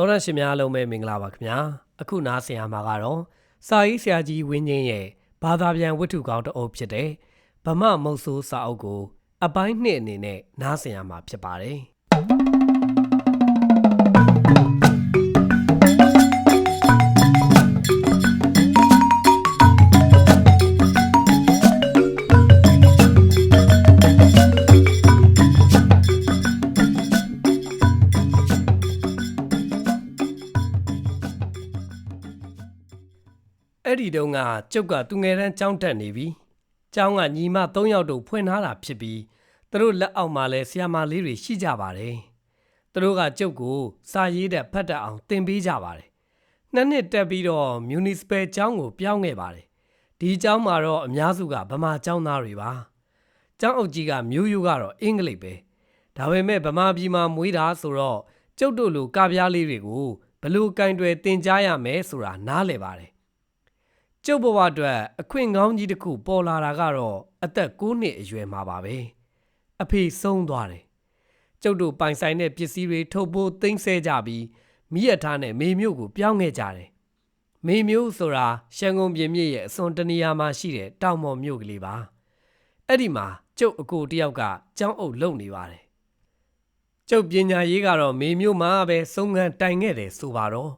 တော်ရရှင်များအားလုံးပဲမင်္ဂလာပါခင်ဗျာအခုနားဆင်ရမှာကတော့စာရေးဆရာကြီးဝင်းချင်းရဲ့ဘာသာပြန်ဝတ္ထုကောင်းတစ်အုပ်ဖြစ်တဲ့ဗမမုတ်ဆိုးစာအုပ်ကို အပိုင်းနှစ်အနေနဲ့နားဆင်ရမှာဖြစ်ပါတယ် တုန်းကကျုပ်ကသူငယ်တန်းကျောင်းတက်နေပြီကျောင်းကညီမ၃ယောက်တို့ဖွင့်ထားတာဖြစ်ပြီးသူတို့လက်အောက်မှာလဲဆရာမလေးတွေရှိကြပါတယ်သူတို့ကကျုပ်ကိုစာရေးတဲ့ဖတ်တတ်အောင်သင်ပေးကြပါတယ်နှစ်နှစ်တက်ပြီးတော့ municipal ကျောင်းကိုပြောင်းခဲ့ပါတယ်ဒီကျောင်းမှာတော့အများစုကဗမာကျောင်းသားတွေပါကျောင်းအုပ်ကြီးကမျိုးရိုးကတော့အင်္ဂလိပ်ပဲဒါပေမဲ့ဗမာပြည်မှာမွေးတာဆိုတော့ကျုပ်တို့လိုကပြားလေးတွေကိုဘလို့ကင်တွယ်တင်ကြားရမယ်ဆိုတာနားလည်ပါတယ် ကျုပ်ဘဝအတွက်အခွင့်ကောင်းကြီးတစ်ခုပေါ်လာတာကတော့အသက်9နှစ်အရွယ်မှာပါပဲအဖေဆုံးသွားတယ်ကျုပ်တို့ပိုင်ဆိုင်တဲ့ပစ္စည်းတွေထုတ်ဖို့သိမ်းဆဲကြပြီးမိရထားနဲ့မေမျိုးကိုပြောင်းခဲ့ကြတယ်မေမျိုးဆိုတာရှန်ကုန်ပြည်မြစ်ရဲ့အစွန်တနေရာမှာရှိတဲ့တောင်ပေါ်မြို့ကလေးပါအဲ့ဒီမှာကျုပ်အကိုတယောက်ကကျောင်းအုပ်လုပ်နေပါတယ်ကျုပ်ပညာရေးကတော့မေမျိုးမှာပဲစုံငံတိုင်ခဲ့တယ်ဆိုပါတော့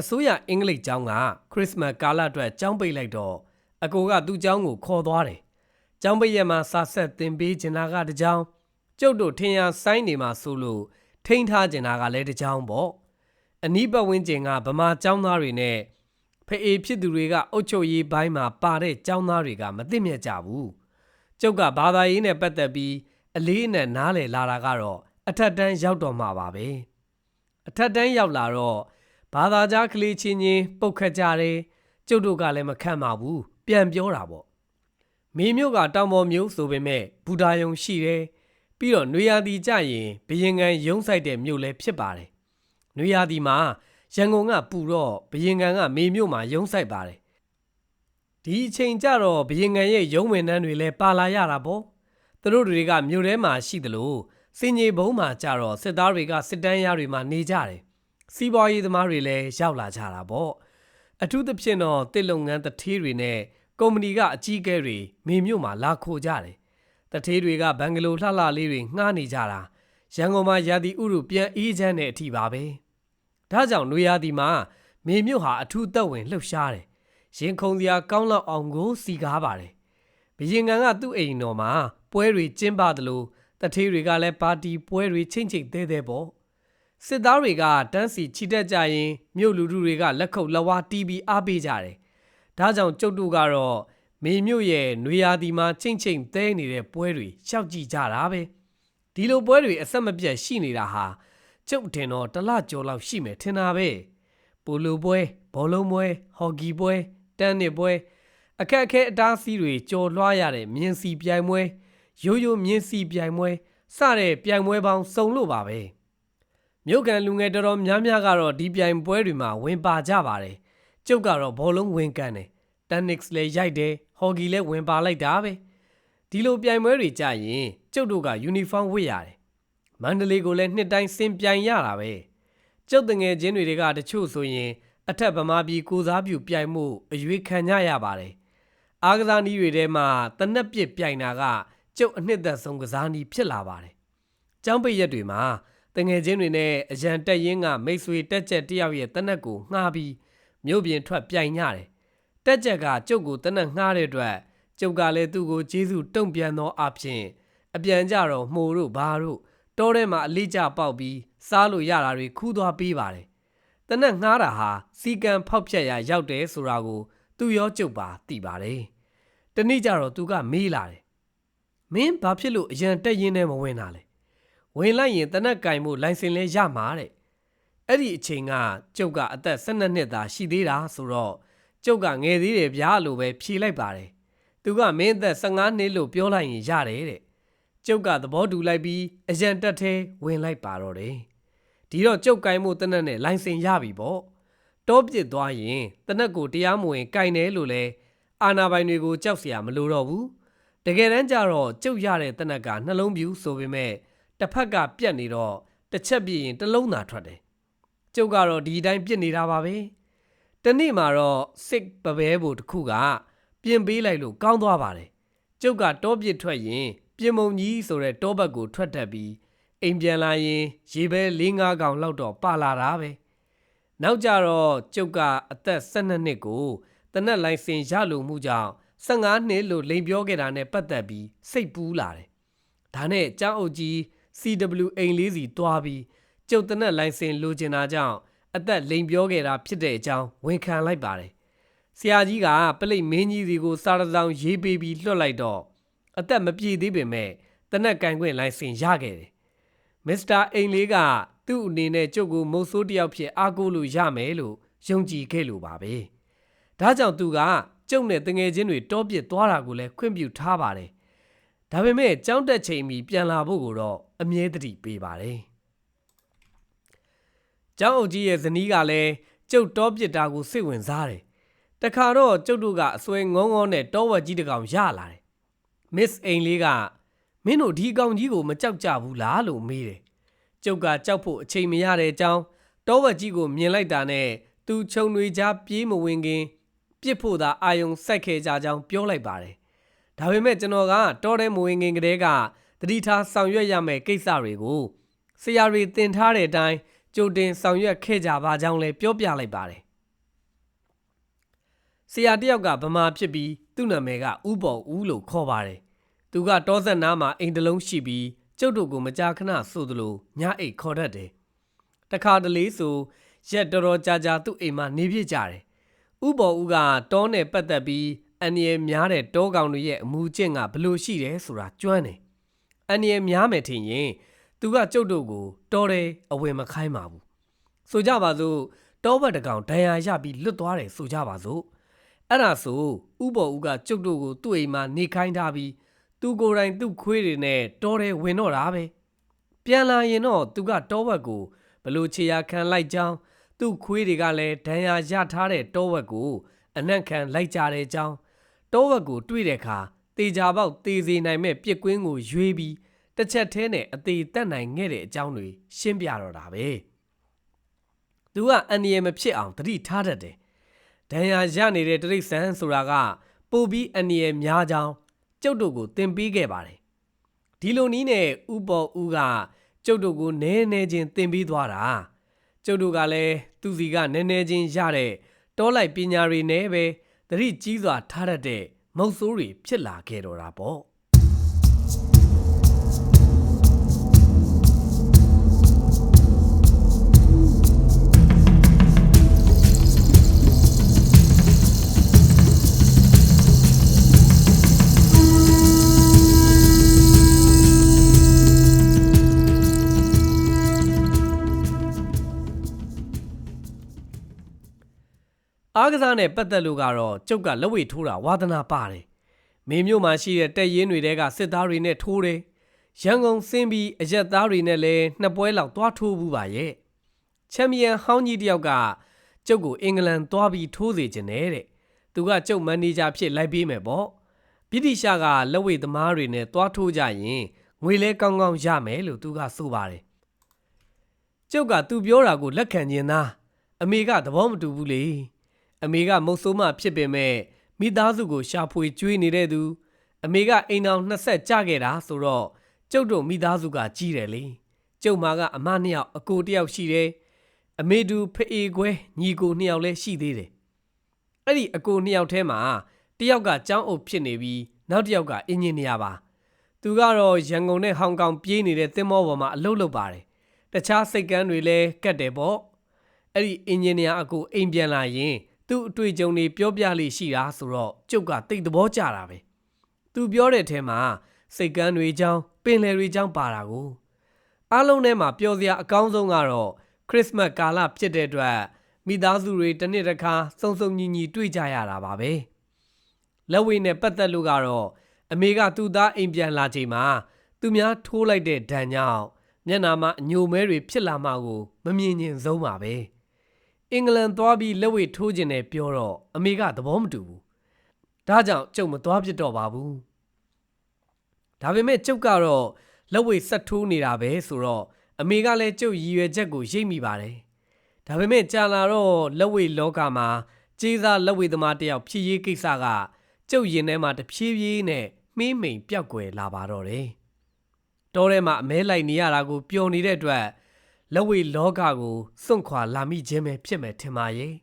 အစိုးရအင်္ဂလိပ်ကျောင်းကခရစ်စမတ်ကာလအတွက်ကျောင်းပိတ်လိုက်တော့အကိုကသူ့ကျောင်းကိုခေါ်သွားတယ်။ကျောင်းပိတ်ရက်မှာစာဆက်သင်ပေးချင်တာကတစ်ကျောင်းကျုပ်တို့ထင်ရဆိုင်းနေမှာဆိုလို့ထိန်းထားချင်တာကလည်းတစ်ကျောင်းပေါ့။အနီးပတ်ဝန်းကျင်ကဗမာကျောင်းသားတွေနဲ့ဖအေဖြစ်သူတွေကအုတ်ချုပ်ရေးဘိုင်းမှာပါတဲ့ကျောင်းသားတွေကမသိမြတ်ကြဘူး။ကျုပ်ကဘာသာရေးနဲ့ပတ်သက်ပြီးအလေးအနက်နားလည်လာတာကတော့အထက်တန်းရောက်တော့မှာပါပဲ။အထက်တန်းရောက်လာတော့ ဘာသာကြားကလေးချင်းချင်းပုတ်ခတ်ကြတယ်ကျုပ်တို့ကလည်းမခံပါဘူးပြန်ပြောတာပေါ့မေမျိုးကတောင်ပေါ်မျိုးဆိုပေမဲ့ဘူဒါယုံရှိတယ်ပြီးတော့နွေရာသီကြရင်ဘရင်ကန်ရုံးဆိုင်တဲ့မြို့လည်းဖြစ်ပါတယ်နွေရာသီမှာရန်ကုန်ကပူတော့ဘရင်ကန်ကမေမျိုးမှာရုံးဆိုင်ပါတယ်ဒီအချိန်ကြတော့ဘရင်ကန်ရဲ့ရုံးဝင်နှန်းတွေလည်းပါလာရတာပေါ့သူတို့တွေကမြို့ထဲမှာရှိသလိုစင်ကြီးဘုံမှာကြတော့စစ်သားတွေကစစ်တန်းရတွေမှာနေကြတယ် စီးပွားရေးသမားတွေလည်းရောက်လာကြတာပေါ့အထူးသဖြင့်တော့တစ်လုပ်ငန်းတထေးတွေနဲ့ကုမ္ပဏီကအကြီးအကဲတွေမေမြို့မှာလာခိုကြတယ်တထေးတွေကဘန်ဂလိုလှလှလေးတွေငှားနေကြတာရန်ကုန်မှာရာသီဥတုပြန်အေးချမ်းတဲ့အထိပါပဲဒါကြောင့်နွေရာသီမှာမေမြို့ဟာအထူးသက်ဝင်လှုပ်ရှားတယ်ရင်ခုန်စရာကောင်းလောက်အောင်ကိုစီကားပါတယ်ဘရင်ကန်ကသူ့အိမ်တော်မှာပွဲတွေကျင်းပသလိုတထေးတွေကလည်းပါတီပွဲတွေချိန်ချိန်သေးသေးပေါ့ စစ်သားတွေကတန်းစီချီတက်ကြရင်မြို့လူထုတွေကလက်ခုပ်လက်ဝါးတီးပြီးအားပေးကြတယ်။ဒါကြောင့်ကျုပ်တို့ကတော့မေမြို့ရဲ့နွေရာသီမှာချိန်ချိန်သဲနေတဲ့ပွဲတွေရှောက်ကြည့်ကြတာပဲ။ဒီလိုပွဲတွေအဆက်မပြတ်ရှိနေတာဟာကျုပ်တင်တော့တစ်လကျော်လောက်ရှိမယ်ထင်တာပဲ။ပိုလိုပွဲဘောလုံးပွဲဟော်ကီပွဲတန်းနစ်ပွဲအခက်အခဲအတားအဆီးတွေကြော်လွှားရတဲ့မြင်းစီပြိုင်ပွဲရိုးရိုးမြင်းစီပြိုင်ပွဲစတဲ့ပြိုင်ပွဲပေါင်းစုံလို့ပါပဲ။ မြို့ကန်လူငယ်တော်တော်များများကတော့ဒီပြိုင်ပွဲတွေမှာဝင်ပါကြပါတယ်။ကျုပ်ကတော့ဘောလုံးဝင်ကန်တယ်။တန်နစ်လည်းရိုက်တယ်။ဟော်ဂီလည်းဝင်ပါလိုက်တာပဲ။ဒီလိုပြိုင်ပွဲတွေကြရင်ကျုပ်တို့ကယူနီဖောင်းဝတ်ရတယ်။မန္တလေးကိုလည်းနှစ်တိုင်းစင်ပြိုင်ရတာပဲ။ကျုပ်တငယ်ချင်းတွေကတချို့ဆိုရင်အထက်ဗမာပြည်ကိုစားပြုပြိုင်မှုအရွေးခံကြရပါတယ်။အားကစားနည်းတွေထဲမှာတနက်ပစ်ပြိုင်တာကကျုပ်အနှစ်သက်ဆုံးကစားနည်းဖြစ်လာပါတယ်။ကျောင်းပိတ်ရက်တွေမှာတ ငယ်ချင်းတွေနဲ့အရန်တက်ရင်ကမိတ်ဆွေတက်ချက်တယောက်ရဲ့တနက်ကိုငှားပြီးမြို့ပြင်ထွက်ပြိုင်ကြတယ်။တက်ချက်ကကျုပ်ကိုတနက်ငှားတဲ့အတွက်ကျုပ်ကလည်းသူ့ကိုကျေးဇူးတုံ့ပြန်သောအဖြစ်အပြန်ကြတော့မှုတို့ဘာတို့တောထဲမှာအလေးကျပေါက်ပြီးစားလို့ရတာတွေခူးသွားပေးပါတယ်။တနက်ငှားတာဟာစီကံဖောက်ဖြတ်ရာရောက်တယ်ဆိုတာကိုသူရောကျုပ်ပါသိပါတယ်။တနေ့ကျတော့သူကမေးလာတယ်။မင်းဘာဖြစ်လို့အရန်တက်ရင်နဲ့မဝင်တာလဲ ဝင်လိုက်ရင်တနက်ကင်မှုလိုင်စင်လဲရမှာတဲ့အဲ့ဒီအချိန်ကကျုပ်ကအသက်12နှစ်သာရှိသေးတာဆိုတော့ကျုပ်ကငယ်သေးတယ်ဗျာလို့ပဲဖြေလိုက်ပါတယ်သူကမင်းအသက်15နှစ်လို့ပြောလိုက်ရင်ရတယ်တဲ့ကျုပ်ကသဘောတူလိုက်ပြီးအရန်တက်သေးဝင်လိုက်ပါတော့တယ်ဒီတော့ကျုပ်ကင်မှုတနက်နဲ့လိုင်စင်ရပြီပေါ့တောပစ်သွားရင်တနက်ကိုတရားမဝင်ကင်တယ်လို့လဲအာနာပိုင်တွေကိုကြောက်စရာမလိုတော့ဘူးတကယ်တမ်းကျတော့ကျုပ်ရတဲ့တနက်ကနှလုံးပြူဆိုပေမဲ့ တစ်ဖက်ကပြက်နေတော့တစ်ချက်ပြည့်ရင်တစ်လုံးသာထွက်တယ်ကျုပ်ကတော့ဒီအတိုင်းပြစ်နေတာပါပဲတနေ့မှာတော့စစ်ပပဲဘိုတစ်ခုက ပြင်ပေးလိုက်လို့ကောင်းသွားပါတယ်ကျုပ်ကတောပစ်ထွက်ရင်ပြင်မုံကြီးဆိုတဲ့တောဘက်ကိုထွက်တတ်ပြီးအိမ်ပြန်လာရင်ရေပဲ၄၅កောင်လောက်တော့ပါလာတာပဲနောက်ကြတော့ကျုပ်ကအသက်12နှစ်ကိုတနက်လိုင်စင်ရလို့မှုကြောင့်15နှစ်လို့လိန်ပြောခဲ့တာနဲ့ပတ်သက်ပြီးစိတ်ပူးလာတယ်ဒါနဲ့ကျောင်းအုပ်ကြီး CW အိမ်လေးစီတွားပြီးကျုပ်တနက်လိုင်စင်လိုချင်တာကြောင့်အသက်လိန်ပြောခဲ့တာဖြစ်တဲ့အကြောင်းဝန်ခံလိုက်ပါတယ်ဆရာကြီးကပလိတ်မင်းကြီးစီကိုစာရဆောင်ရေးပေးပြီးလွှတ်လိုက်တော့အသက်မပြည့်သေးပေမဲ့တနက်ကင်ခွင့်လိုင်စင်ရခဲ့တယ်မစ္စတာအိမ်လေးကသူ့အနေနဲ့ကျုပ်ကိုမုတ်ဆိုးတစ်ယောက်ဖြစ်အားကိုးလို့ရမယ်လို့ယုံကြည်ခဲ့လို့ပါပဲဒါကြောင့်သူကကျုပ်နဲ့တငယ်ချင်းတွေတောပစ်သွားတာကိုလည်းခွင့်ပြုထားပါတယ်ဒါပေမဲ့ကြောင်းတက်ချိန်မီပြန်လာဖို့ကိုတော့ အမြဲတမ်းပေးပါတယ်ကျောင်းအုပ်ကြီးရဲ့ဇနီးကလည်းကျုပ်တောပစ်တာကိုစိတ်ဝင်စားတယ်တခါတော့ကျုပ်တို့ကအစွဲငုံငုံနဲ့တောဝက်ကြီးတစ်ကောင်ရလာတယ်မစ္စအိမ်လေးကမင်းတို့ဒီကောင်ကြီးကိုမကြောက်ကြဘူးလားလို့မေးတယ်ကျုပ်ကကြောက်ဖို့အချိန်မရတဲ့အကြောင်းတောဝက်ကြီးကိုမြင်လိုက်တာနဲ့သူခြုံတွေကြားပြေးမဝင်ခင်ပြစ်ဖို့သာအာယုံစိုက်ခဲ့ကြကြောင်းပြောလိုက်ပါတယ်ဒါပေမဲ့ကျွန်တော်ကတောထဲမဝင်ခင်ကတည်းက တတိထားဆောင်ရွက်ရမယ့်ကိစ္စတွေကိုဆရာတွေတင်ထားတဲ့အတိုင်းကြိုတင်ဆောင်ရွက်ခဲ့ကြပါကြောင်းလည်းပြောပြလိုက်ပါတယ်ဆရာတယောက်ကဗမာဖြစ်ပြီးသူ့နာမည်ကဥပေါ်ဦးလို့ခေါ်ပါတယ်သူကတောဆက်နားမှာအိမ်တစ်လုံးရှိပြီးကျုပ်တို့ကိုမကြာခဏဆိုသလိုညအိတ်ခေါ်တတ်တယ်တခါတလေဆိုရက်တော်တော်ကြာကြာသူ့အိမ်မှာနေပြစ်ကြတယ်ဥပေါ်ဦးကတောနဲ့ပတ်သက်ပြီးအန်ရများတဲ့တောကောင်တွေရဲ့အမူအကျင့်ကဘလို့ရှိတယ်ဆိုတာကျွမ်းတယ် အန်ရများမယ်ထင်ရင်သူကကျုပ်တို့ကိုတော်တယ်အဝင်မခိုင်းပါဘူးဆိုကြပါစို့တောဘက်တကောင်ဒဏ်ရာရပြီးလွတ်သွားတယ်ဆိုကြပါစို့အဲ့ဒါဆိုဥပေါ်ဦးကကျုပ်တို့ကိုသူ့အိမ်မှာနေခိုင်းထားပြီးသူကိုယ်တိုင်သူ့ခွေးတွေနဲ့တော်တယ်ဝင်တော့တာပဲပြန်လာရင်တော့သူကတောဘက်ကိုဘလို့ခြေရာခံလိုက်ကြောင်းသူ့ခွေးတွေကလည်းဒဏ်ရာရထားတဲ့တောဝက်ကိုအနံ့ခံလိုက်ကြတဲ့ကြောင်းတောဝက်ကိုတွေ့တဲ့အခါ တေချာပေါက်တေစီနိုင်မဲ့ပြစ်ကွင်းကိုရွေးပြီးတစ်ချက်သေးနဲ့အသေးတက်နိုင်ခဲ့တဲ့အကြောင်းတွေရှင်းပြတော့တာပဲသူကအန်ဒီရမဖြစ်အောင်တတိထားတတ်တယ်ဒဏ်ရာရနေတဲ့တရိษံဆိုတာကပိုပြီးအန်ဒီရများကြောင်းကျုပ်တို့ကိုသင်ပေးခဲ့ပါတယ်ဒီလိုနည်းနဲ့ဥပေါ်ဦးကကျုပ်တို့ကိုနည်းနည်းချင်းသင်ပေးသွားတာကျုပ်တို့ကလည်းသူစီကနည်းနည်းချင်းရတဲ့တောလိုက်ပညာတွေနဲ့ပဲတတိကြီးစွာထားတတ်တဲ့ မုတ်ဆိုးတွေဖြစ်လာခဲ့တော့တာပေါ့ အားကစားနဲ့ပတ်သက်လို့ကတော့ကျုပ်ကလက်ဝဲထိုးတာဝါသနာပါတယ်မင်းမျိုးမှာရှိတဲ့တက်ရင်တွေတဲကစစ်သားတွေနဲ့ထိုးတယ်ရန်ကုန်ဆင်းပြီးအရက်သားတွေနဲ့လည်းနှစ်ပွဲလောက်သွားထိုးဘူးပါရဲ့ချန်ပီယံဟောင်းကြီးတယောက်ကကျုပ်ကိုအင်္ဂလန်သွားပြီးထိုးစေခြင်းနဲ့တဲ့သူကကျုပ်မန်နေဂျာဖြစ်လိုက်ပေးမယ်ပေါ့ဗြိတိရှားကလက်ဝဲသမားတွေနဲ့သွားထိုးကြရင်ငွေလဲကောင်းကောင်းရမယ်လို့သူကဆိုပါတယ်ကျုပ်ကသူပြောတာကိုလက်ခံခြင်းသားအမေကသဘောမတူဘူးလေ အမေကမုတ်ဆိုးမဖြစ်ပေမဲ့မိသားစုကိုရှာဖွေကျွေးနေတဲ့သူအမေကအိမ်အောင်နှစ်ဆက်ကြခဲ့တာဆိုတော့ကျုပ်တို့မိသားစုကကြီးတယ်လေကျုပ်မာကအမနှစ်ယောက်အကိုတစ်ယောက်ရှိတယ်အမေတူဖအေခွဲညီကိုနှစ်ယောက်လည်းရှိသေးတယ်အဲ့ဒီအကိုနှစ်ယောက်ထဲမှာတစ်ယောက်ကကျောင်းအုပ်ဖြစ်နေပြီးနောက်တစ်ယောက်ကအင်ဂျင်နီယာပါသူကတော့ရန်ကုန်နဲ့ဟောင်ကောင်ပြေးနေတဲ့သင်္ဘောပေါ်မှာအလုပ်လုပ်ပါတယ်တခြားစိတ်ကမ်းတွေလည်းကတ်တယ်ပေါ့အဲ့ဒီအင်ဂျင်နီယာအကိုအိမ်ပြန်လာရင် သူ့အတွေ့အကြုံတွေပြောပြလိရှိတာဆိုတော့ကျုပ်ကတိတ်သဘောကျတာပဲသူပြောတဲ့အထဲမှာစိတ်ကန်းတွေကြောင်းပင်လယ်တွေကြောင်းပါတာကိုအားလုံးထဲမှာပျော်စရာအကောင်းဆုံးကတော့ခရစ်စမတ်ကာလဖြစ်တဲ့အတွက်မိသားစုတွေတစ်နှစ်တစ်ခါစုံစုံညီညီတွေ့ကြရတာပါပဲလက်ဝဲနဲ့ပတ်သက်လို့ကတော့အမေကသူ့သားအိမ်ပြန်လာချိန်မှာသူများထိုးလိုက်တဲ့ဒဏ်ကြောင့်မျက်နာမှာအညိုမဲတွေဖြစ်လာမှကိုမမြင်ကျင်ဆုံးပါပဲ။ အင်္ဂလန်သွားပြီးလက်ဝဲထိုးခြင်းနဲ့ပြောတော့အမေကသဘောမတူဘူးဒါကြောင့်ကျုပ်မသွားပြတော့ပါဘူးဒါပေမဲ့ကျုပ်ကတော့လက်ဝဲဆက်ထိုးနေတာပဲဆိုတော့အမေကလည်းကျုပ်ရည်ရွယ်ချက်ကိုရိပ်မိပါတယ်ဒါဒါပေမဲ့ကြာလာတော့လက်ဝိလောကမှာကျေးစားလက်ဝိသမားတယောက်ဖြစ်ရေးကိစ္စကကျုပ်ရင်ထဲမှာတဖြည်းဖြည်းနဲ့မှေးမိန်ပြောက်ကွယ်လာပါတော့တယ်တောထဲမှာအမဲလိုက်နေရတာကိုပျော်နေတဲ့အတွက် လက်ဝိလောကကိုစွန့်ခွာလာမိခြင်းပဲဖြစ်မယ်ထင်ပါရဲ့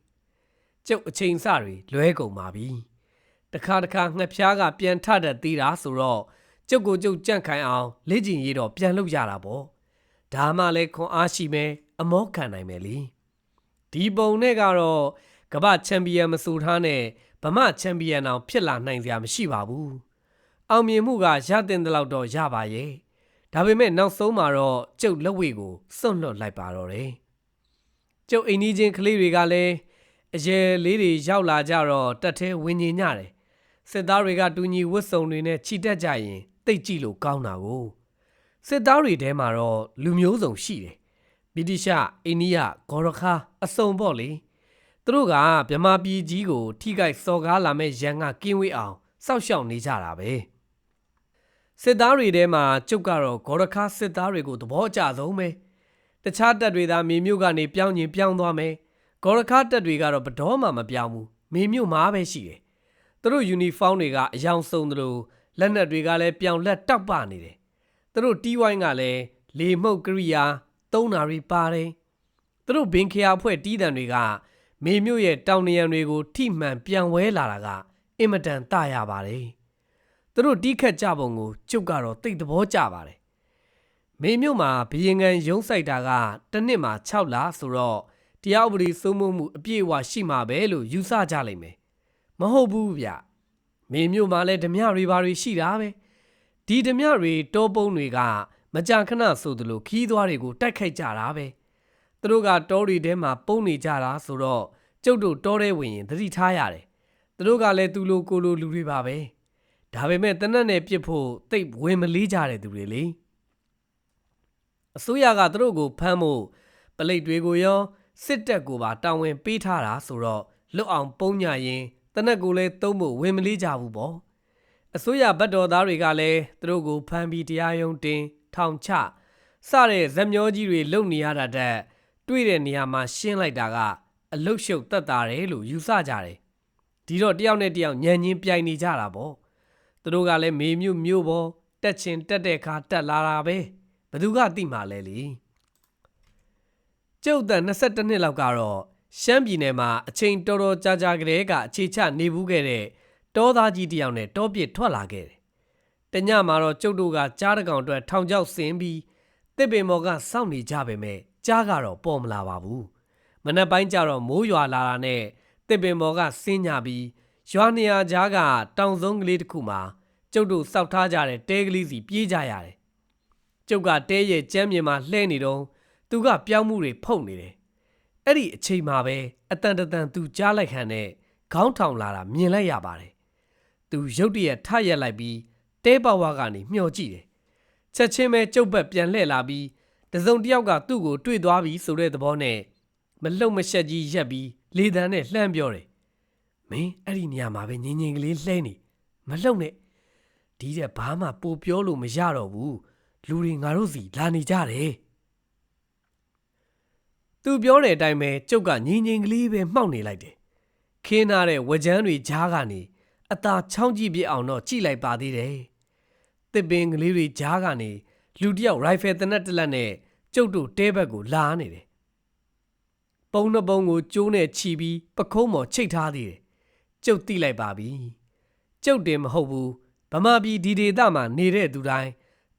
ကျုပ်အချိန်စတွေလွဲကုန်ပါပြီတခါတခါငှက်ဖျားကပြန်ထတတ်သေးတာဆိုတော့ကျုပ်ကိုကျုပ်ကြန့်ခိုင်အောင်လေ့ကျင့်ရတော့ပြန်လုပ်ရတာပေါ့ဒါမှလည်းခွန်အားရှိမယ်အမောခံနိုင်မယ်လीဒီပုံနဲ့ကတော့ကမ္ဘာချန်ပီယံမဆိုထားနဲ့ဗမာချန်ပီယံအောင်ဖြစ်လာနိုင်စရာမရှိပါဘူးအောင်မြင်မှုကရတဲ့တလောက်တော့ရပါရဲ့ ဒါပေမဲ့နောက်ဆုံးမှာတော့ကျုပ်လက်ဝဲကိုစွန့်လွတ်လိုက်ပါတော့တယ်ကျုပ်အိမ်ကြီးချင်းကလေးတွေကလည်းအရဲလေးတွေရောက်လာကြတော့တက်သေးဝင်းညင်ညတယ်စစ်သားတွေကတူညီဝတ်စုံတွေနဲ့ခြိတက်ကြရင်တိတ်ကြည့်လို့ကောင်းတာကိုစစ်သားတွေထဲမှာတော့လူမျိုးစုံရှိတယ်ဗြိတိရှအိန္ဒိယဂေါ်ရခါအစုံပေါ့လေသူတို့ကဗမာပြည်ကြီးကို ထိခိုက်စော်ကားလာမဲ့ရန်ကကင်းဝေးအောင်စောက်ရှောက်နေကြတာပဲ စစ်သားတွေထဲမှာကျုပ်ကတော့ဂေါ်ရခါစစ်သားတွေကိုသဘောအကျဆုံးပဲတခြားတပ်တွေသာမေမြို့ကနေပြောင်းရင်ပြောင်းသွားမယ်ဂေါ်ရခါတပ်တွေကတော့ဘတော်မှမပြောင်းဘူးမေမြို့မှာပဲရှိတယ်သူတို့ယူနီဖောင်းတွေကအယောင်စုံသလိုလက်နက်တွေကလည်းပြောင်လက်တောက်ပနေတယ်သူတို့တီးဝိုင်းကလည်းလေမှုတ်ကရိယာသုံးနာတွေပါတယ်သူတို့ဘင်ခရာဖွဲ့တီးတံတွေကမေမြို့ရဲ့တောင်နရံတွေကိုထိမှန်ပြန်ဝဲလာတာကအင်မတန်တရပါတယ် သူတို့တီးခတ်ကြပုံကိုကျုပ်ကတော့တိတ်သဘောကျပါတယ်မေမြို့မှာဘီရင်ငံရုံးဆိုင်တာကတစ်နှစ်မှာ6လဆိုတော့တရားဥပဒေစိုးမိုးမှုအပြည့်အဝရှိမှာပဲလို့ယူဆကြလိမ့်မယ်မဟုတ်ဘူးဗျမေမြို့မှာလည်းဓမြတွေဘာတွေရှိတာပဲဒီဓမြတွေတောပုံးတွေကမကြာခဏဆိုသလိုခီးသွားတွေကိုတိုက်ခိုက်ကြတာပဲသူတို့ကတောတွေထဲမှာပုံနေကြတာဆိုတော့ကျုပ်တို့တောထဲဝင်ရင်သတိထားရတယ်သူတို့ကလည်းသူလိုကိုလိုလူတွေပါပဲ ဒါပေမဲ့တနက်နဲ့ပြစ်ဖို့တိတ်ဝင်မလေးကြတဲ့သူတွေလေအစိုးရကသူတို့ကိုဖမ်းဖို့ပလိတ်တွေကိုရောစစ်တပ်ကိုပါတာဝန်ပေးထားတာဆိုတော့လွတ်အောင်ပုံညာရင်တနက်ကိုလည်းသုံးဖို့ဝင်မလေးကြဘူးပေါ့အစိုးရဘတ်တော်သားတွေကလည်းသူတို့ကိုဖမ်းပြီးတရားရုံးတင်ထောင်ချစတဲ့ဇက်မျောကြီးတွေလုံနေရတာတက်တွေ့တဲ့နေရာမှာရှင်းလိုက်တာကအလုတ်ရှုပ်တက်တာတယ်လို့ယူဆကြတယ်ဒီတော့တယောက်နဲ့တယောက်ညံညင်းပြိုင်နေကြတာပေါ့ သူတို့ကလည်းမေမြို့မြို့ပေါ်တက်ချင်တက်တဲ့ခါတက်လာတာပဲဘသူကတိမှလဲလေကျုပ်သက်22နှစ်လောက်ကတော့ရှမ်းပြည်နယ်မှာအချိန်တော်တော်ကြာကြာကလေးကအခြေချနေဘူးခဲ့တဲ့တောသားကြီးတယောက်နဲ့တောပြစ်ထွက်လာခဲ့တယ်။တညမှာတော့ကျုပ်တို့ကကြားတကောင်အတွက်ထောင်ချောက်ဆင်းပြီးတစ်ပင်မော်ကစောင့်နေကြပေမဲ့ကြားကတော့ပေါ်မလာပါဘူး။မနက်ပိုင်းကျတော့မိုးရွာလာတာနဲ့တစ်ပင်မော်ကဆင်းညပြီး ရွာနေရာကြားကတောင်စုံကလေးတစ်ခုမှာကျုပ်တို့စောက်ထားကြတဲ့တဲကလေးစီပြေးကြရတယ်။ကျုပ်ကတဲရဲ့ကျမ်းမြေမှာလှဲနေတော့သူကပြောင်းမှုတွေဖုတ်နေတယ်အဲ့ဒီအချိန်မှာပဲအတန်တတန်သူကြားလိုက်ခံနဲ့ခေါင်းထောင်လာတာမြင်လိုက်ရပါတယ်သူရုတ်တရက်ထရက်လိုက်ပြီးတဲပဝါကနေမျှော်ကြည့်တယ်ချက်ချင်းပဲကျုပ်ဘက်ပြန်လှည့်လာပြီးတစုံတစ်ယောက်ကသူ့ကိုတွေ့သွားပြီဆိုတဲ့သဘောနဲ့မလှုပ်မရှက်ကြီးရက်ပြီးလေတံနဲ့လှမ်းပြောတယ် မင်းအဲ့ဒီနေရာမှာပဲငင်းငင်းကလေးလှဲနေမလှုပ်နဲ့ဒီတဲ့ဘာမှပိုပြောလို့မရတော့ဘူးလူတွေငါတို့စီလာနေကြတယ်သူပြောတဲ့အတိုင်းပဲကျုပ်ကငြင်းငြင်းကလေးပဲမှောက်နေလိုက်တယ်။ခင်းနာတဲ့ဝကြမ်းတွေကြားကနေအသာချောင်းကြည့်ပြအောင်တော့ကြည့်လိုက်ပါသေးတယ်။တစ်ပင်ကလေးတွေကြားကနေလူတယောက်ရိုင်ဖယ်တနက်တလက်နဲ့ကျုပ်တို့တဲဘက်ကိုလာနေတယ်။ပုံနှပုံကိုကျိုးနဲ့ချီပြီးပခုံးပေါ်ချိတ်ထားသေးတယ်။ ကျုပ်တိလိုက်ပါပြီ။ကျုပ်တင်မဟုတ်ဘူး။ဗမာပြည်ဒီဒေသမှာနေတဲ့သူတိုင်း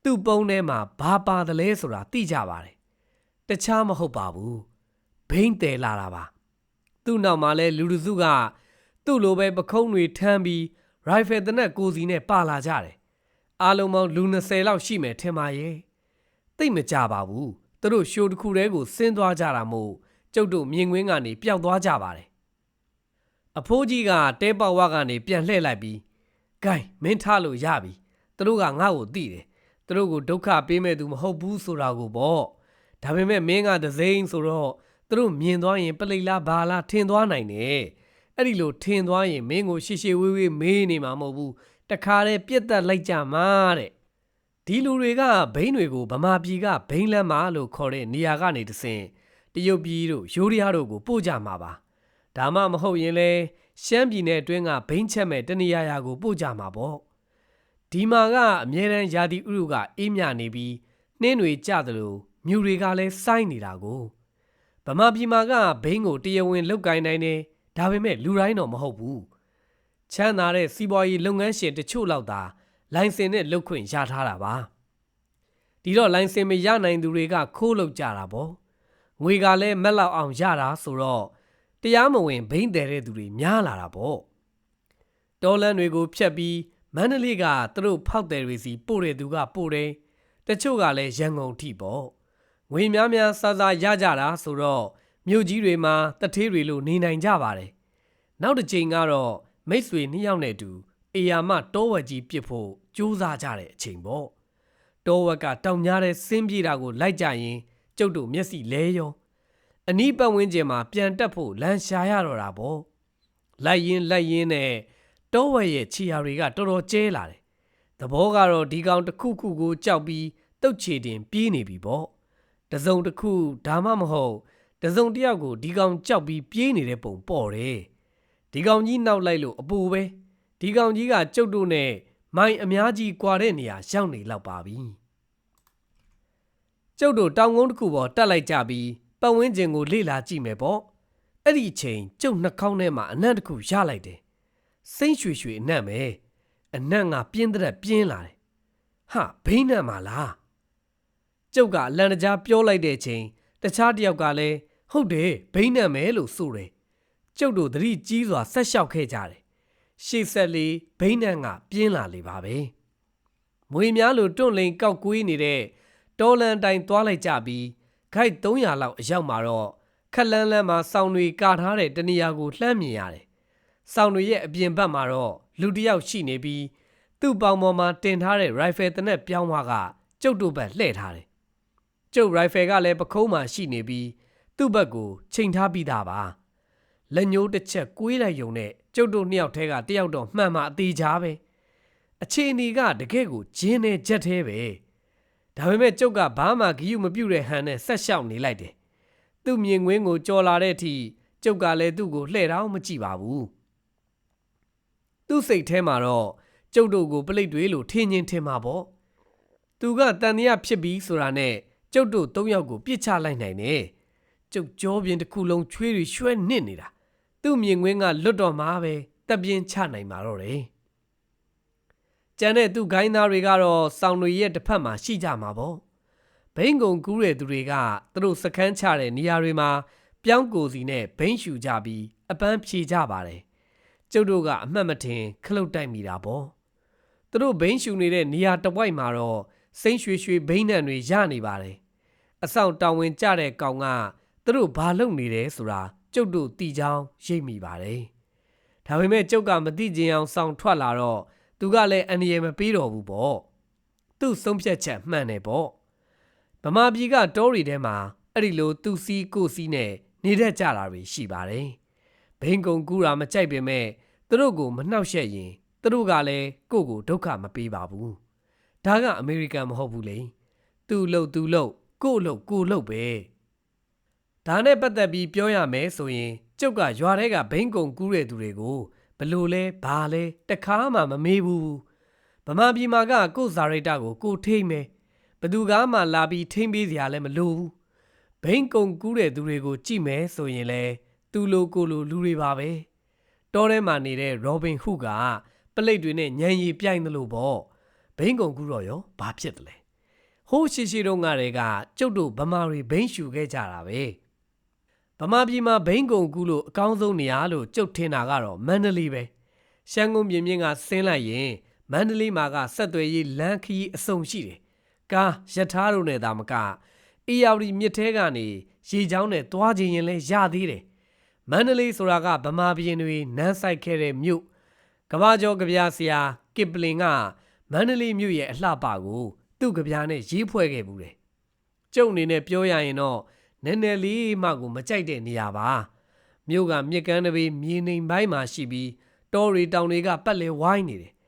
သူ့ပုံထဲမှာဘာပါတယ်လဲဆိုတာသိကြပါတယ်။တခြားမဟုတ်ပါဘူးဘိန်းတယ်လာတာပါသူ့နောက်မှာလဲလူလူစုကသူ့လိုပဲပခုံးတွေထမ်းပြီး ရိုင်ဖယ်တနက်ကိုစီနဲ့ပါလာကြတယ်အားလုံးပေါင်းလူ20လောက်ရှိမယ်ထင်ပါရဲ့သိမကြပါဘူးသူတို့ရှိုးတစ်ခုတည်းကိုဆင်းသွားကြတာမို့ကျုပ်တို့မြင်ကွင်းကနေပျောက်သွားကြပါတယ် အဖိုးကြီးကတဲပေါဝကနေပြန်လှည့်လိုက်ပြီးဂိုင်းမင်းထားလို့ရပြီသူတို့ကငါ့ကိုသိတယ်သူတို့ကိုဒုက္ခပေးမဲ့သူမဟုတ်ဘူးဆိုတာကိုပေါ့ဒါပေမဲ့မင်းကဒစိမ့်ဆိုတော့သူတို့မြင်သွားရင်ပလိတ်လားဘာလားထင်သွားနိုင်တယ်အဲ့ဒီလိုထင်သွားရင်မင်းကိုရှေရှေဝေးဝေးမေးနေမှာမဟုတ်ဘူးတခါတည်းပြက်တက်လိုက်ကြမှာတဲ့ဒီလူတွေကဘိန်းတွေကိုဗမာပြည်ကဘိန်းလမ်းမလို့ခေါ်တဲ့နေရာကနေတဆင်တတရုတ်ပြည်တို့ယိုးရီးယားတို့ကိုပို့ကြမှာပါ ဒါမှမဟုတ်ရင်လဲရှမ်းပြည်နယ်အတွင်းကဘိန်းချက်မဲ့တနေရာရာကိုပို့ကြမှာပေါ့ဒီမှာကအမြဲတမ်းယာတီဥရုကအေးမြနေပြီးနှင်းတွေကြသလိုမြူတွေကလည်းစိုင်းနေတာကိုဗမာပြည်မှာကဘိန်းကိုတရားဝင်လုတ်ကင်နိုင်တယ်ဒါပေမဲ့လူတိုင်းတော့မဟုတ်ဘူးချမ်းသာတဲ့စီးပွားရေးလုပ်ငန်းရှင်တချို့လောက်သာလိုင်စင်နဲ့လုတ်ခွင့်ရထားတာပါဒီတော့လိုင်စင်မရနိုင်သူတွေကခိုးလုတ်ကြတာပေါ့ငွေကလည်းမက်လောက်အောင်ရတာဆိုတော့ တရားမဝင်ဘိန်းတယ်တဲ့သူတွေများလာတာပေါ့တော်လန်တွေကိုဖျက်ပြီးမန္တလေးကသူတို့ဖောက်တယ်တွေစီပို့တဲ့သူကပို့တယ်တချို့ကလည်းရန်ကုန်ထိပေါ့ငွေများများစားစားရကြတာဆိုတော့မြို့ကြီးတွေမှာတထေးတွေလိုနေနိုင်ကြပါတယ်နောက်တစ်ချိန်ကတော့မိတ်ဆွေနှစ်ယောက်နဲ့အတူအေယာမတောဝက်ကြီးပြစ်ဖို့ကြိုးစားကြတဲ့အချိန်ပေါ့တောဝက်ကတောင်ကြားတဲ့ဆင်းပြေးတာကိုလိုက်ကြရင်ကျုပ်တို့မျက်စိလဲရော အနီးပတ်ဝန်းကျင်မှာပြန်တက်ဖို့လမ်းရှာရတော့တာပေါ့လိုက်ရင်လိုက်ရင်နဲ့တောဝက်ရဲ့ခြေရာတွေကတော်တော်ကျဲလာတယ်သဘောကတော့ဒီကောင်တစ်ခုခုကိုကြောက်ပြီးတုတ်ချေတင်ပြေးနေပြီပေါ့တစုံတစ်ခုဒါမှမဟုတ်တစုံတစ်ယောက်ကိုဒီကောင်ကြောက်ပြီးပြေးနေတဲ့ပုံပေါ်တယ်ဒီကောင်ကြီးနောက်လိုက်လို့အပူပဲဒီကောင်ကြီးကကျုပ်တို့နဲ့မိုင်အများကြီးကွာတဲ့နေရာရောက်နေလောက်ပါပြီကျုပ်တို့တောင်ကုန်းတစ်ခုပေါ်တက်လိုက်ကြပြီး ပတ်ဝန်းကျင်ကိုလေ့လာကြည့်မယ်ပေါ့အဲ့ဒီအချိန်ကျုပ်နှာခေါင်းထဲမှာအနံ့တစ်ခုရလိုက်တယ်စိမ့်ရွှေရွှေအနံ့ပဲအနံ့ကပြင်းတဲ့ပြင်းလာတယ်ဟာဘိန်းနံ့ပါလားကျုပ်ကအလန်တကြားပြောလိုက်တဲ့အချိန်တခြားတစ်ယောက်ကလည်းဟုတ်တယ်ဘိန်းနံ့မယ်လို့ဆိုတယ်ကျုပ်တို့သတိကြီးစွာဆက်လျှောက်ခဲ့ကြတယ်ရှေ့ဆက်လေးဘိန်းနံ့ကပြင်းလာလေပါပဲမွေများလိုတွန့်လိန်ကောက်ကွေးနေတဲ့တော်လန်တိုင်သွားလိုက်ကြပြီး ခိုက်300လောက်အရောက်မှာတော့ခက်လန်းလန်းမှာစောင်းတွေကာထားတဲ့တနေရာကိုလှမ်းမြင်ရတယ်။စောင်းတွေရဲ့အပြင်ဘက်မှာတော့လူတစ်ယောက်ရှိနေပြီးသူ့ပေါင်ပေါ်မှာတင်ထားတဲ့ rifle တနက်ပြောင်းသွားကကျုပ်တို့ဘက်လှည့်ထားတယ်။ကျုပ် rifle ကလည်းပခုံးမှာရှိနေပြီးသူ့ဘက်ကိုချိန်ထားပြီးသားပါ။လက်ညှိုးတစ်ချက်ကွေးလိုက်ယုံနဲ့ကျုပ်တို့နှစ်ယောက်ထဲကတယောက်တော့မှန်မှအသေးချာပဲ။အခြေအနေကတကယ့်ကိုဂျင်းနဲ့ချက်သေးပဲ။ ဒါပေမဲ့ကျုပ်ကဘာမှဂရုမပြုတဲ့ဟန်နဲ့ဆက်လျှောက်နေလိုက်တယ်။သူ့မြင်ကွင်းကိုကြော်လာတဲ့အထိကျုပ်ကလည်းသူ့ကိုလှည့်တောင်းမကြည့်ပါဘူး။သူ့စိတ်ထဲမှာတော့ကျုပ်တို့ကိုပလိတ်တွေလို့ထင်းချင်းထင်မှာပေါ့။သူကတန်တရားဖြစ်ပြီးဆိုတာနဲ့ကျုပ်တို့သုံးယောက်ကိုပြစ်ချလိုက်နိုင်တယ်။ကျုပ်ကြောပြင်းတစ်ခုလုံးချွေးတွေရွှဲနစ်နေတာ။သူ့မြင်ကွင်းကလွတ်တော်မှာပဲတပ်ပြင်းချနိုင်မှာတော့တယ်။ ကျန်တဲ့သူဂိုင်းသားတွေကတော့စောင်တွေရဲ့တစ်ဖက်မှာရှိကြမှာပေါ့။ဘိန်းကုံကူးတဲ့သူတွေကသူတို့စကန်းချတဲ့နေရာတွေမှာပြောင်းကိုစီနဲ့ဘိန်းရှူကြပြီးအပန်းဖြေကြပါတယ်။ကျုပ်တို့ကအမှတ်မထင်ခလုတ်တိုက်မိတာပေါ့။သူတို့ဘိန်းရှူနေတဲ့နေရာတစ်ဝိုက်မှာတော့စိမ့်ရွှေရွှေဘိန်းနံတွေရနေပါတယ်။အဆောင်တောင်ဝင်ကြတဲ့ကောင်ကသူတို့ဘာလုပ်နေတယ်ဆိုတာကျုပ်တို့သိချောင်းရိပ်မိပါတယ်။ဒါပေမဲ့ကျုပ်ကမသိချင်အောင်စောင့်ထွက်လာတော့ သူကလည်းအန္တရာယ်မပေးတော်ဘူးပေါ့။သူ့ဆုံးဖြတ်ချက်မှန်တယ်ပေါ့။ဗမာပြည်ကတောရီထဲမှာအဲ့ဒီလိုသူစီကိုစီနဲ့နေတတ်ကြတာတွေရှိပါတယ်။ဘိန်းကုံကူးတာမကြိုက်ပေမဲ့သူတို့ကိုမနှောက်ယှက်ရင်သူတို့ကလည်းကိုယ့်ကိုဒုက္ခမပေးပါဘူး။ဒါကအမေရိကန်မဟုတ်ဘူးလေ။သူ့လို့သူ့လို့ကို့လို့ကို့လို့ပဲ။ဒါနဲ့ပတ်သက်ပြီးပြောရမယ်ဆိုရင်ကျုပ်ကရွာထဲကဘိန်းကုံကူးတဲ့သူတွေကို ဘလို့လဲဘာလဲတခါမှမမေးဘူး။ဗမာပြည်မှာကကို့ဇာရိတာကိုကိုထိမ့်မယ်။ဘသူကမှလာပြီးထိမ့်ပေးစရာလည်းမလိုဘူး။ဘိန်းကုံကူးတဲ့သူတွေကိုကြည့်မယ်ဆိုရင်လဲသူလိုကိုလိုလူတွေပါပဲ။တောထဲမှာနေတဲ့ရောဘင်ဟုကပလိတ်တွေနဲ့ညံရီပြိုင်သလိုပေါ့။ဘိန်းကုံကူးတော့ရောဘာဖြစ်တယ်လဲ။ဟိုးရှိရှိတုန်းကတည်းကကျုပ်တို့ဗမာတွေဘိန်းရှူခဲ့ကြတာပဲ။ ဗမာပြည်မှာဘိန်းကုံကူးလို့အကောင်းဆုံးနေရာလို့ကျုပ်ထင်တာကတော့မန္တလေးပဲ။ရှမ်းကုန်းပြင်မြင့်ကဆင်းလိုက်ရင်မန္တလေးမှာကဆက်သွယ်ရေးလမ်းခရီးအစုံရှိတယ်။ကားရထားတို့နဲ့သာမကအေယာဝတီမြစ်ထဲကနေရေချောင်းနဲ့တွားခြင်းရင်လဲရသေးတယ်။မန္တလေးဆိုတာကဗမာပြည်တွေနန်းဆိုင်ခဲ့တဲ့မြို့ကဘာကျော်ကဗျာဆရာကစ်ပလင်ကမန္တလေးမြို့ရဲ့အလှပကိုသူ့ကဗျာနဲ့ရေးဖွဲ့ခဲ့ဘူးတယ်။ကျုပ်အနေနဲ့ပြောရရင်တော့ နည်းနည်းလေးမှကိုမကြိုက်တဲ့နေရာပါ။မြို့ကမြစ်ကမ်းတစ်ပေမြေနေပိုင်းမှာရှိပြီးတောရီတောင်တွေကပတ်လဲဝိုင်းနေတယ်။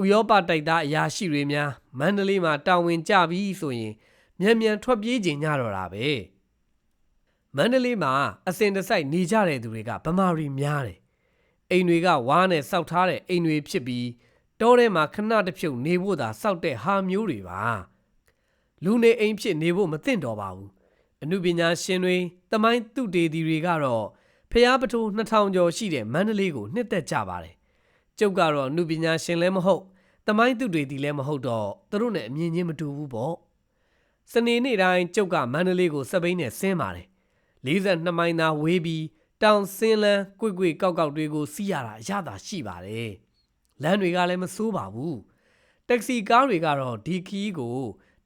ဥရောပတိုက်သားအရာရှိတွေများမန္တလေးမှာတာဝန်ကျပြီးဆိုရင်မြန်မြန်ထွက်ပြေးကြင်ကြတော့တာပဲမန္တလေးမှာအစင်တစိုက်နေကြတဲ့သူတွေကဗမာတွေများတယ်အိမ်တွေကဝါးနဲ့စောက်ထားတဲ့အိမ်တွေဖြစ်ပြီးတောထဲမှာခဏတစ်ဖြုတ်နေဖို့သာစောက်တဲ့ဟာမျိုးတွေပါလူနေအိမ်ဖြစ်နေဖို့မသင့်တော်ပါဘူး အမှုပညာရှင်တွေတမိုင်းသူတေသီတွေကတော့ဖျားပထိုး2000ကျော်ရှိတဲ့မန္တလေးကိုနှစ်သက်ကြပါတယ်ကျုပ်ကတော့အမှုပညာရှင်လည်းမဟုတ်တမိုင်းသူတေသီလည်းမဟုတ်တော့သူတို့နဲ့အမြင်ချင်းမတူဘူးပေါ့စနေနေ့တိုင်းကျုပ်ကမန္တလေးကိုစပိန်နဲ့ဆင်းပါတယ်42မိုင်သာဝေးပြီးတောင်စင်းလန်းကွေ့ကွေ့ကောက်ကောက်တွေကိုစီးရတာအရသာရှိပါတယ်။လမ်းတွေကလည်းမဆိုးပါဘူး။တက္ကစီကားတွေကတော့ဒီခီးကို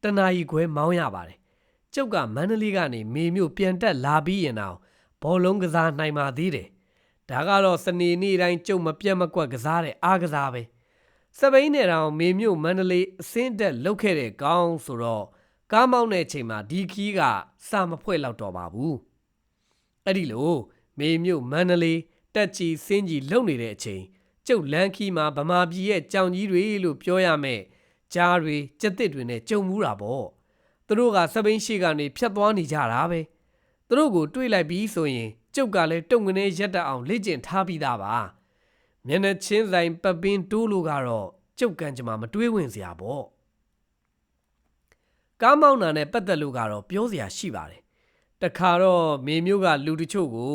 တနာရီခွဲမောင်းရပါတယ်။ ကျုပ်ကမန္တလေးကနေမေမြို့ပြန်တက်လာပြီးရင်တော့ဘောလုံးကစားနိုင်ပါသေးတယ်။ဒါကတော့စနေနေ့တိုင်းကျုပ်မပြတ်မကွက်ကစားတဲ့အားကစားပဲ။စပိန်နဲ့တောင်မေမြို့မန္တလေးအစင်းတက်လုတ်ခဲ့တဲ့ကောင်းဆိုတော့ကားမောင်းတဲ့ချိန်မှာဒီခီးကစာမဖွဲ့တော့တော့ပါဘူး။အဲ့ဒီလိုမေမြို့မန္တလေးတက်ချီစင်းကြီးလုံနေတဲ့အချိန်ကျုပ်လန်းခီမှာဗမာပြည်ရဲ့ကြောင်ကြီးတွေလို့ပြောရမယ်ကြားတွေကြက်တစ်တွေနဲ့ကြုံမှုတာပေါ့ သူတို့ကစပိန်ရှိကနေဖြတ်သွားနေကြတာပဲသူတို့ကိုတွေးလိုက်ပြီးဆိုရင်ကျုပ်ကလည်းတုံကနေရက်တက်အောင်လေ့ကျင့်ထားပြီးသားပါမျက်နှာချင်းဆိုင်ပပင်းတိုးလို့ကတော့ကျုပ်ကံကြမ္မာမတွေးဝင်စရာပေါ့ကားမောင်းတာနဲ့ပတ်သက်လို့ကတော့ပြောစရာရှိပါတယ်တခါတော့မေမျိုးကလူတချို့ကို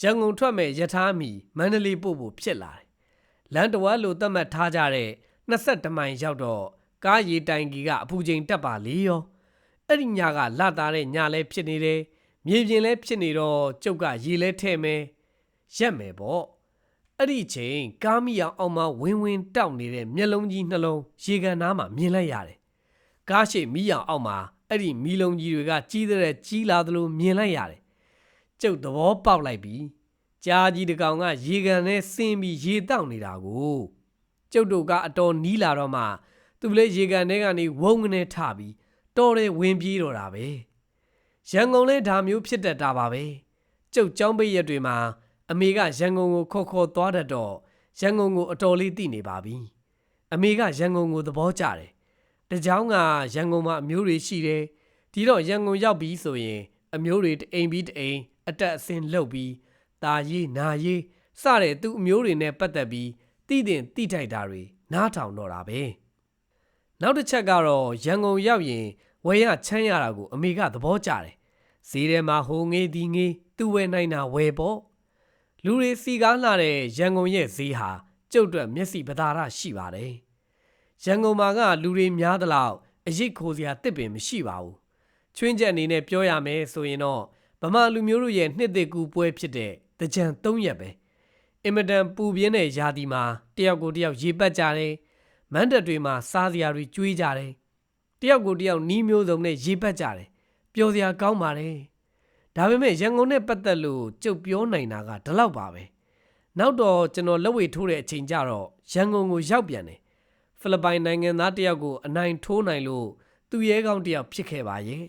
ရန်ကုန်ထွက်မဲ့ယထာမီမန္တလေးပို့ဖို့ဖြစ်လာတယ်။လန်တဝက်လိုသတ်မှတ်ထားကြတဲ့22မိုင်ရောက်တော့ကားရီတိုင်ကြီးကအပူချိန်တက်ပါလေရော။ အဲ့ဒီညကလာတာတဲ့ညလဲဖြစ်နေတယ်။မြေပြင်လဲဖြစ်နေတော့ကျုပ်ကရေလဲထဲ့မယ်။ရက်မယ်ပေါ့။အဲ့ဒီချိန်ကားမီအောင်အောင်မဝင်းဝင်းတောက်နေတဲ့မျက်လုံးကြီးနှလုံးရေကန်သားမှာမြင်လိုက်ရတယ်။ကားရှိမီးရောင်အောက်မှာအဲ့ဒီမီးလုံးကြီးတွေကကြီးတဲ့ကြီးလာသလိုမြင်လိုက်ရတယ်။ကျုပ်သဘောပေါက်လိုက်ပြီ။ကြားကြီးတစ်ကောင်ကရေကန်နဲ့ဆင်းပြီးရေတောက်နေတာကိုကျုပ်တို့ကအတော်နီးလာတော့မှသူလည်းရေကန်ထဲကနေဝုန်းကနေထပြီး တော်တယ်ဝင်ပြေးတော့တာပဲ။ရန်ကုန်လဲဒါမျိုးဖြစ်တတ်တာပါပဲ။ကျုပ်ចောင်းပိတ်ရက်တွေမှာအမေကရန်ကုန်ကိုခေါ်ခေါ်သွားတတ်တော့ရန်ကုန်ကိုအတော်လေးသိနေပါပြီ။အမေကရန်ကုန်ကိုသဘောကျတယ်။ တကြောင်ကရန်ကုန်မှာအမျိုးတွေရှိတယ်ဒီတော့ရန်ကုန်ရောက်ပြီဆိုရင်အမျိုးတွေတအိမ်ပြီးတအိမ်အတက်အဆင်းလှုပ်ပြီးตาရေးနာရေးစတဲ့သူအမျိုးတွေနဲ့ပတ်သက်ပြီးတိတင်တိထိုက်တာတွေနားထောင်တော့တာပဲ နောက်တစ်ချက်ကတော့ရန်ကုန်ရောက်ရင်ဝယ်ရချမ်းရတာကိုအမေကသဘောကျတယ်ဈေးထဲမှာဟိုငေးဒီငေးသူဝယ်နိုင်တာဝယ်ပေါ့လူတွေစီကားလာတဲ့ရန်ကုန်ရဲ့ဈေးဟာကျုပ်အတွက်မျက်စိပသာရရှိပါတယ်ရန်ကုန်မှာကလူတွေများသလောက်အရိတ်ခိုစရာတစ်ပင်မရှိပါဘူး။ချွင်းချက်အနေနဲ့ပြောရမယ်ဆိုရင်တော့ဗမာလူမျိုးတို့ရဲ့နှစ်သက်ကူပွဲဖြစ်တဲ့တကြံ၃ရက်ပဲ။အင်မတန်ပူပြင်းတဲ့ရာသီမှာတယောက်ကိုတယောက်ရေပတ်ကြတယ်။ မန်းတက်တွေမှာစားစရာတွေကျွေးကြတယ်။တယောက်ကိုတယောက်နီးမျိုးစုံနဲ့ရေပတ်ကြတယ်။ပျော်စရာကောင်းပါတယ်။ဒါပေမဲ့ရန်ကုန်နဲ့ပတ်သက်လို့ကြုတ်ပြောနိုင်တာကဒီလောက်ပါပဲ။နောက်တော့ကျွန်တော်လက်ဝေထိုးတဲ့အချိန်ကျတော့ရန်ကုန်ကိုရောက်ပြန်တယ်ဖိလစ်ပိုင်နိုင်ငံသားတယောက်ကိုအနိုင်ထိုးနိုင်လို့သူရဲကောင်းတယောက်ဖြစ်ခဲ့ပါရဲ့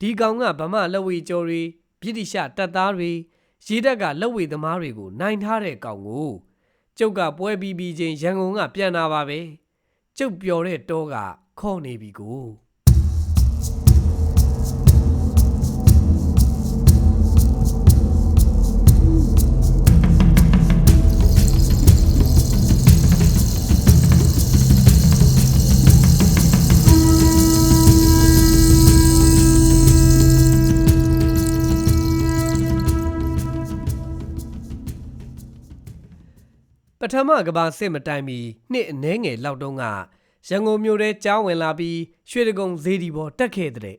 ဒီကောင်ကဗမာလက်ဝေကျော်တွေဗြိတိရှတပ်သားတွေရေတပ်ကလက်ဝေသမားတွေကိုနိုင်ထားတဲ့ကောင်ကိုကျုပ်ကပွဲပြီးပြီးချင်းရန်ကုန်ကပြန်လာပါပဲ ကျုပ်ပျော်တဲ့တောကခေါ်နေပြီကို ထမကဘာစစ်မတိုင်မီနှစ်အနှဲငယ်လောက်တုန်းကရန်ကုန်မြို့ထဲကြားဝင်လာပြီးရွှေတကုံဇေဒီပေါ်တက်ခဲ့တဲ့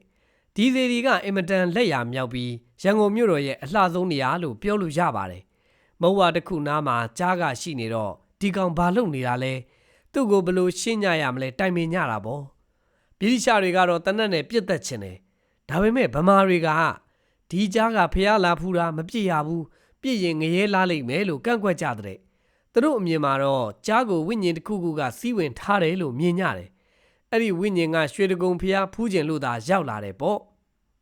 ဒီဇေဒီကအင်မတန်လက်ရမြောက်ပြီးရန်ကုန်မြို့တော်ရဲ့အလှဆုံးနေရာလို့ပြောလို့ရပါတယ်မုံဝါတစ်ခုနားမှာကြားကရှိနေတော့ဒီကောင်ဘာလုပ်နေတာလဲသူ့ကိုဘယ်လို့ရှင်းညရမလဲတိုင်ပင်ညတာပေါ့ဗြိတိရှတွေကတော့တနက်နဲ့ပြစ်သက်ချင်တယ်ဒါပေမဲ့ဗမာတွေကဒီကြားကဖျားလာဖူးတာမပြစ်ရဘူးပြစ်ရင်ငရဲလားလိမ့်မယ်လို့ကန့်ကွက်ကြတဲ့ သူတို့အမြင်မှာတော့ကြားကိုဝိညာဉ်တစ်ခုခုကစီးဝင်ထားတယ်လို့မြင်ကြတယ်။အဲ့ဒီဝိညာဉ်ကရွှေတကုံဖျားဖူးကျင်လို့သာရောက်လာတယ်ပေါ့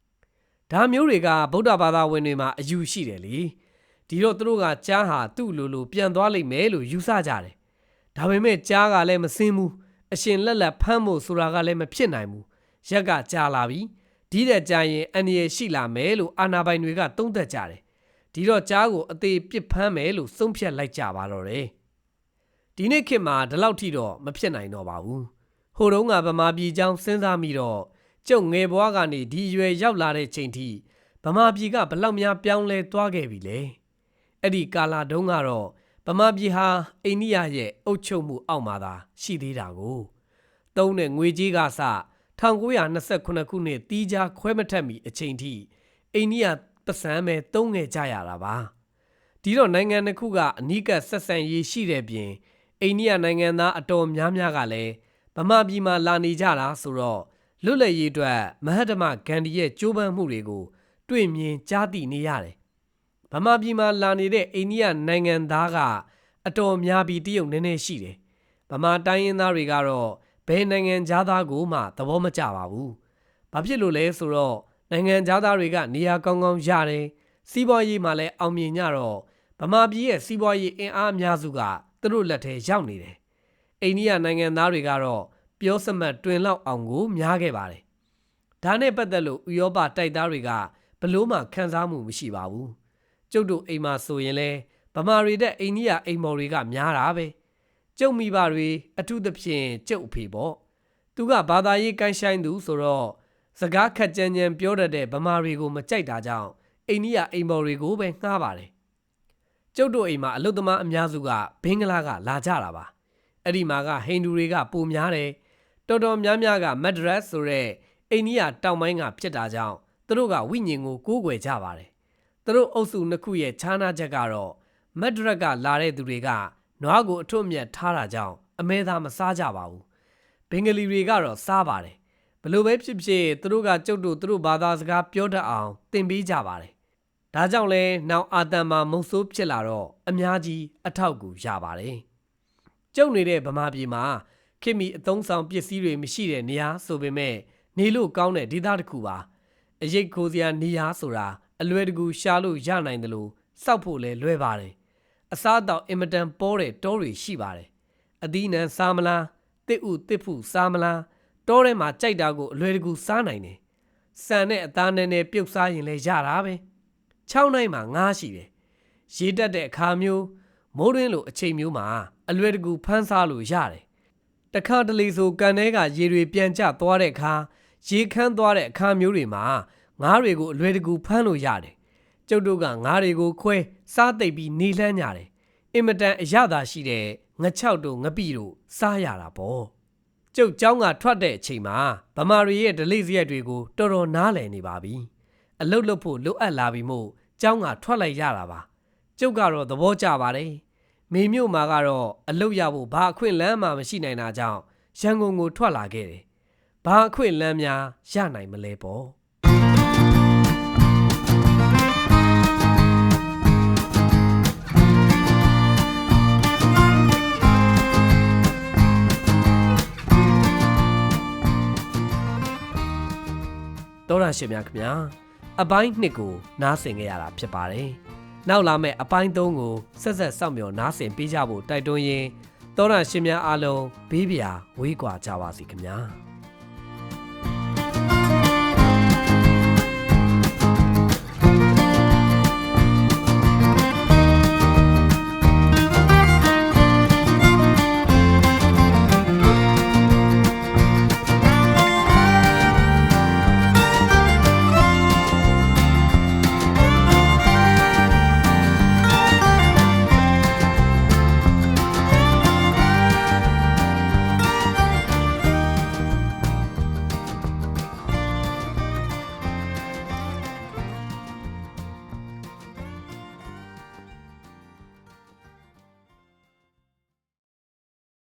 ။ဒါမျိုးတွေကဗုဒ္ဓဘာသာဝင်တွေမှာအယူရှိတယ်လေ။ဒီတော့သူတို့ကကြားဟာသူ့လိုလိုပြန်သွားလိမ့်မယ်လို့ယူဆကြတယ်။ဒါပေမဲ့ကြားကလည်းမစင်းဘူး။အရှင်လက်လက်ဖမ်းဖို့ဆိုတာကလည်းမဖြစ်နိုင်ဘူး။ရက်ကကြာလာပြီ။ဒီဒီတဲ့ကြရင်အန္တရာယ်ရှိလာမယ်လို့အာဏာပိုင်တွေကသုံးသပ်ကြတယ် ဒီတော့ကြားကိုအသေးပစ်ဖမ်းမယ်လို့ဆုံးဖြတ်လိုက်ကြပါတော့တယ်ဒီနေ့ခေတ်မှာဒီလောက်ထိတော့မဖြစ်နိုင်တော့ပါဘူးဟိုတုန်းကဗမာပြည်ကြောင်းစဉ်းစားမိတော့ကျုပ်ငယ်ဘွားကနေဒီအရွယ်ရောက်လာတဲ့ချိန်ထိဗမာပြည်ကဘလောက်များပြောင်းလဲသွားခဲ့ပြီလေအဲ့ဒီကာလာတုန်းကတော့ဗမာပြည်ဟာအိန္ဒိယရဲ့အုပ်ချုပ်မှုအောက်မှာသာရှိသေးတာကိုသုံးတဲ့ငွေကြီးကစ1929ခုနှစ်တီးခြားခွဲမထက်မီအချိန်ထိအိန္ဒိယ ပတ်စံပဲသုံးခဲ့ကြရတာပါဒီတော့နိုင်ငံတစ်ခုကအနိကဆက်ဆံရေးရှိတဲ့ပြင်အိန္ဒိယနိုင်ငံသားအတော်များများကလည်းဗမာပြည်မှာလာနေကြတာဆိုတော့လွတ်လပ်ရေးအတွက်မဟတ္တမဂန္ဒီရဲ့ကြိုးပမ်းမှုတွေကို တွေ့မြင်ကြားသိနေရတယ်ဗမာပြည်မှာလာနေတဲ့အိန္ဒိယနိုင်ငံသားကအတော်များပြီးတရုတ်နည်းနည်းရှိတယ်ဗမာတိုင်းရင်းသားတွေကတော့ဘယ်နိုင်ငံသားကိုမှသဘောမကျပါဘူးဘာဖြစ်လို့လဲဆိုတော့ နိုင်ငံသားတွေကနေရာကောင်းကောင်းရတယ်စီးပွားရေးမှာလည်းအောင်မြင်ကြတော့ဗမာပြည်ရဲ့စီးပွားရေးအင်အားအများစုကသူတို့လက်ထဲရောက်နေတယ်အိန္ဒိယနိုင်ငံသားတွေကတော့ပြောစမှတ်တွင်လောက်အောင်ကိုများခဲ့ပါတယ်ဒါနဲ့ပတ်သက်လို့ဥရောပတိုက်သားတွေကဘလို့မှခံစားမှုမရှိပါဘူးကျုပ်တို့အိမ်မှာဆိုရင်လဲဗမာတွေတဲ့အိန္ဒိယအိမ်မော်တွေကများတာပဲကျုပ်မိဘတွေအထူးသဖြင့်ကျုပ်အဖေပေါ့သူကဘာသာရေးကိုင်းဆိုင်သူဆိုတော့ စကားခက်ကြမ်းကြမ်းပြောတတ်တဲ့ဗမာတွေကိုမကြိုက်တာကြောင့်အိန္ဒိယအိမ်မော်တွေကိုပဲငှားပါတယ်ကျုပ်တို့အိမ်မှာအလုသမားအများစုကဘင်္ဂလားကလာကြတာပါအဲ့ဒီမှာကဟိန္ဒူတွေကပိုများတယ်တော်တော်များများကမက်ဒရက်ဆိုတဲ့အိန္ဒိယတောင်ပိုင်းကဖြစ်တာကြောင့်သူတို့ကဝိညာဉ်ကိုကိုးကွယ်ကြပါတယ်သူတို့အုပ်စုနှစ်ခုရဲ့ခြားနာချက်ကတော့မက်ဒရက်ကလာတဲ့သူတွေကနွားကိုအထွတ်အမြတ်ထားတာကြောင့်အမဲသားမစားကြပါဘူးဘင်္ဂလီတွေကတော့စားပါတယ် ဘလို့ပဲဖြစ်ဖြစ်သူတို့ကကျုပ်တို့သူတို့ဘာသာစကားပြောတတ်အောင်သင်ပေးကြပါတယ်ဒါကြောင့်လဲနောက်အာတန်မှာမုံဆိုးဖြစ်လာတော့အများကြီးအထောက်အကူရပါတယ်ကျုပ်နေတဲ့ဗမာပြည်မှာခေတ်မီအသုံးဆောင်ပစ္စည်းတွေမရှိတဲ့နေရာဆိုပေမဲ့နေလို့ကောင်းတဲ့ဒေသတစ်ခုပါအရိတ်ခိုးစရာနေရာဆိုတာအလွယ်တကူရှာလို့ရနိုင်တယ်လို့စောက်ဖို့လဲလွယ်ပါတယ်အစားအသောက်အင်မတန်ပေါ်တဲ့တောတွေရှိပါတယ်အသီးနှံစားမလားတစ်ဥတစ်ဖုစားမလား တောထဲမှာကြိုက်တာကိုအလွယ်တကူစားနိုင်တယ်ဆန်နဲ့အသားနဲ့နဲ့ပြုတ်စားရင်လည်းရတာပဲ6နိုင်မှာငားရှိတယ်ရေတက်တဲ့အခါမျိုးမိုးတွင်းလိုအချိန်မျိုးမှာအလွယ်တကူဖမ်းစားလို့ရတယ်တခါတလေဆိုကန်ထဲကရေတွေပြန်ကျသွားတဲ့အခါရေခမ်းသွားတဲ့အခါမျိုးတွေမှာငားတွေကိုအလွယ်တကူဖမ်းလို့ရတယ်ကျုပ်တို့ကငားတွေကိုခွဲစားသိပ်ပြီးနေလှမ်းကြတယ်အင်မတန်အရသာရှိတဲ့ငချောက်တို့ငပိတို့စားရတာပေါ့ ကျုပ်เจ้าကထွက်တဲ့အချိန်မှာဗမာရီရဲ့ဒလိစရက်တွေကိုတော်တော်နားလည်နေပါပြီအလုတ်လုတ်ဖို့လိုအပ်လာပြီမို့เจ้าကထွက်လိုက်ရတာပါကျုပ်ကတော့သဘောကျပါတယ်မေမြို့မှာကတော့အလုတ်ရဖို့ဘာအခွင့်လမ်းမှမရှိနိုင်တာကြောင့်ရန်ကုန်ကိုထွက်လာခဲ့တယ်ဘာအခွင့်လမ်းများရနိုင်မလဲပေါ့ တော်ရရှိမြခင်ဗျာအပိုင်းနှစ်ကိုနားဆင်ကြရတာဖြစ်ပါတယ်နောက်လာမယ့်အပိုင်းသုံးကိုဆက်ဆက်စောင့်မျှော်နားဆင်ပေးကြဖို့တိုက်တွန်းရင်းတော်ရရှိမြအားလုံးဘေးပြာဝေးကွာကြပါစီခင်ဗျာ